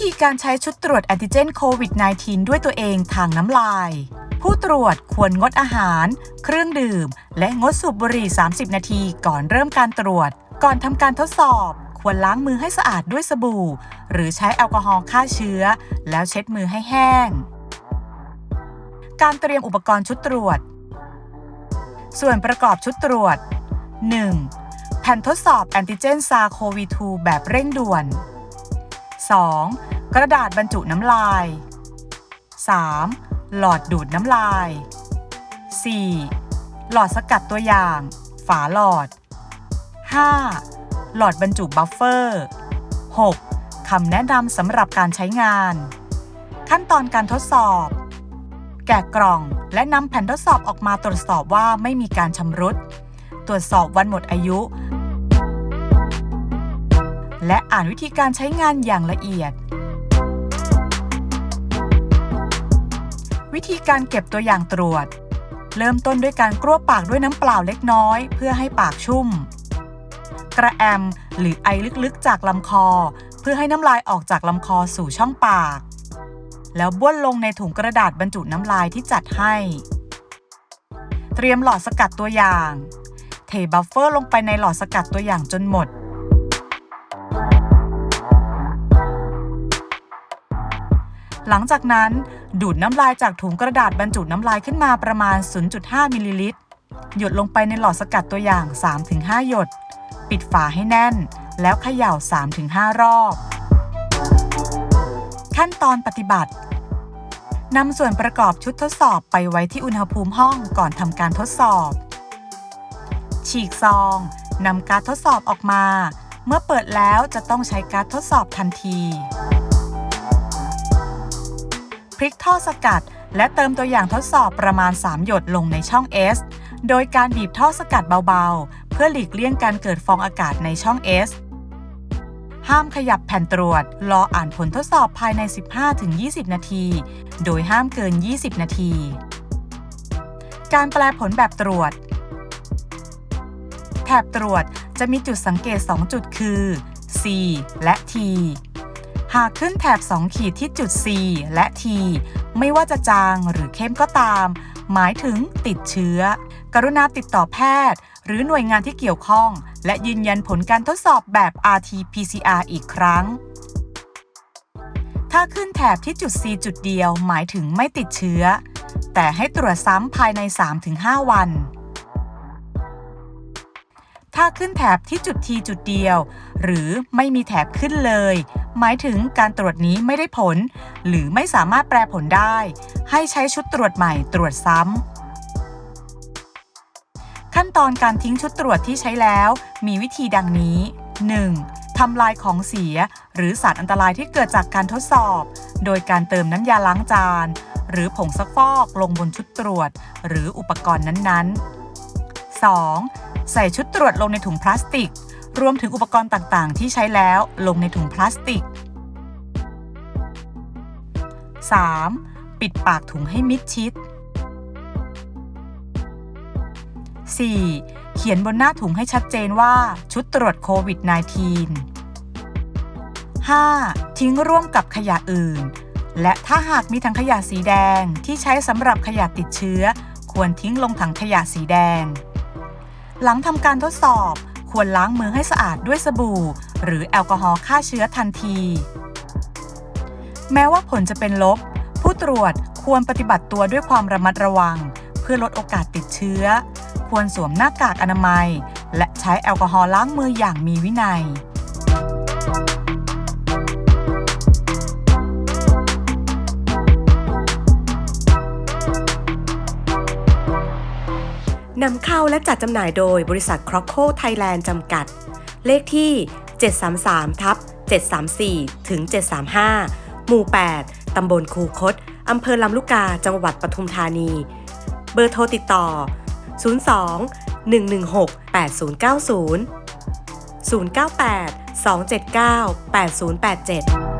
ธีการใช้ชุดตรวจแอนติเจนโควิด -19 ด้วยตัวเองทางน้ำลาย ผู้ตรวจควรงดอาหาร เครื่องดื่ม และงดสูบบุหรี่ 30 นาทีก่อนเริ่มการตรวจ ก่อนทำการทดสอบ ควรล้างมือให้สะอาดด้วยสบู่ หรือใช้แอลกอฮอล์ฆ่าเชื้อ แล้วเช็ดมือให้แห้ง การเตรียมอุปกรณ์ชุดตรวจ ส่วนประกอบชุดตรวจ 1. แผ่นทดสอบแอนติเจนซาโควี2แบบเร่งด่วน 2. กระดาษบรรจุน้ำลาย 3. หลอดดูดน้ำลาย 4. หลอดสกัดตัวอย่าง ฝาหลอด 5. หลอดบรรจุบัฟเฟอร์ 6. คำแนะนำสำหรับการใช้งาน ขั้นตอนการทดสอบ แกะกล่องและนำแผ่นทดสอบออกมาตรวจสอบว่าไม่มีการชำรุด ตรวจสอบวันหมดอายุ และอ่านวิธีการใช้งานอย่างละเอียด วิธีการเก็บตัวอย่างตรวจ เริ่มต้นด้วยการกลั้วปากด้วยน้ำเปล่าเล็กน้อย เพื่อให้ปากชุ่ม กระแอมหรือไอลึกๆจากลำคอ เพื่อให้น้ำลายออกจากลำคอสู่ช่องปาก แล้วบ้วนลงในถุงกระดาษบรรจุน้ำลายที่จัดให้ เตรียมหลอดสกัดตัวอย่าง เทบัฟเฟอร์ลงไปในหลอดสกัดตัวอย่างจนหมดหลังจากนั้น ดูดน้ำลายจากถุงกระดาษบรรจุน้ำลายขึ้นมาประมาณ 0.5 มิลลิลิตร หยดลงไปในหลอดสกัดตัวอย่าง 3-5 หยด ปิดฝาให้แน่น แล้วเขย่า 3-5 รอบ ขั้นตอนปฏิบัตินำส่วนประกอบชุดทดสอบไปไว้ที่อุณหภูมิห้องก่อนทำการทดสอบ ฉีกซองนำการทดสอบออกมา เมื่อเปิดแล้วจะต้องใช้การทดสอบทันที พลิกท่อสกัด และเติมตัวอย่างทดสอบประมาณ 3 หยดลงในช่อง S โดยการบีบท่อสกัดเบาๆ เพื่อหลีกเลี่ยงการเกิดฟองอากาศในช่อง S ห้ามขยับแผ่นตรวจ รออ่านผลทดสอบภายใน 15-20 นาที โดยห้ามเกิน 20 นาที การแปลผลแบบตรวจ แถบตรวจจะมีจุดสังเกต 2 จุดคือ C และ T หากขึ้นแถบ 2 ขีดที่จุด C และ T ไม่ว่าจะจางหรือเข้มก็ตาม หมายถึงติดเชื้อ กรุณาติดต่อแพทย์ หรือหน่วยงานที่เกี่ยวข้อง และยืนยันผลการทดสอบแบบ RT-PCR อีกครั้ง ถ้าขึ้นแถบที่จุด C จุดเดียว หมายถึงไม่ติดเชื้อ แต่ให้ตรวจซ้ำภายใน 3-5 วันถ้าขึ้นแถบที่จุด T จุดเดียว หรือไม่มีแถบขึ้นเลย หมายถึงการตรวจนี้ไม่ได้ผล หรือไม่สามารถแปลผลได้ ให้ใช้ชุดตรวจใหม่ตรวจซ้ำ ขั้นตอนการทิ้งชุดตรวจที่ใช้แล้ว มีวิธีดังนี้ 1. ทำลายของเสีย หรือสารอันตรายที่เกิดจากการทดสอบ โดยการเติมน้ำยาล้างจาน หรือผงซักฟอกลงบนชุดตรวจ หรืออุปกรณ์นั้นๆ 2. ใส่ชุดตรวจลงในถุงพลาสติก รวมถึงอุปกรณ์ต่างๆ ที่ใช้แล้วลงในถุงพลาสติก 3. ปิดปากถุงให้มิดชิด 4. เขียนบนหน้าถุงให้ชัดเจนว่าชุดตรวจโควิด -19 5. ทิ้งร่วมกับขยะอื่น และถ้าหากมีถังขยะสีแดงที่ใช้สำหรับขยะติดเชื้อ ควรทิ้งลงถังขยะสีแดง หลังทำการทดสอบ ควรล้างมือให้สะอาดด้วยสบู่ หรือแอลกอฮอล์ฆ่าเชื้อทันที แม้ว่าผลจะเป็นลบ ผู้ตรวจควรปฏิบัติตัวด้วยความระมัดระวัง เพื่อลดโอกาสติดเชื้อ ควรสวมหน้ากากอนามัย และใช้แอลกอฮอล์ล้างมืออย่างมีวินัย นำเข้าและจัดจำหน่ายโดยบริษัทครอโคไทยแลนด์จำกัด เลขที่ 733ทับ734 ถึง 735 หมู่ 8 ตำบลคูคต อำเภอลำลูกกา จังหวัดปทุมธานี เบอร์โทรติดต่อ 02 116 8090 098 279 8087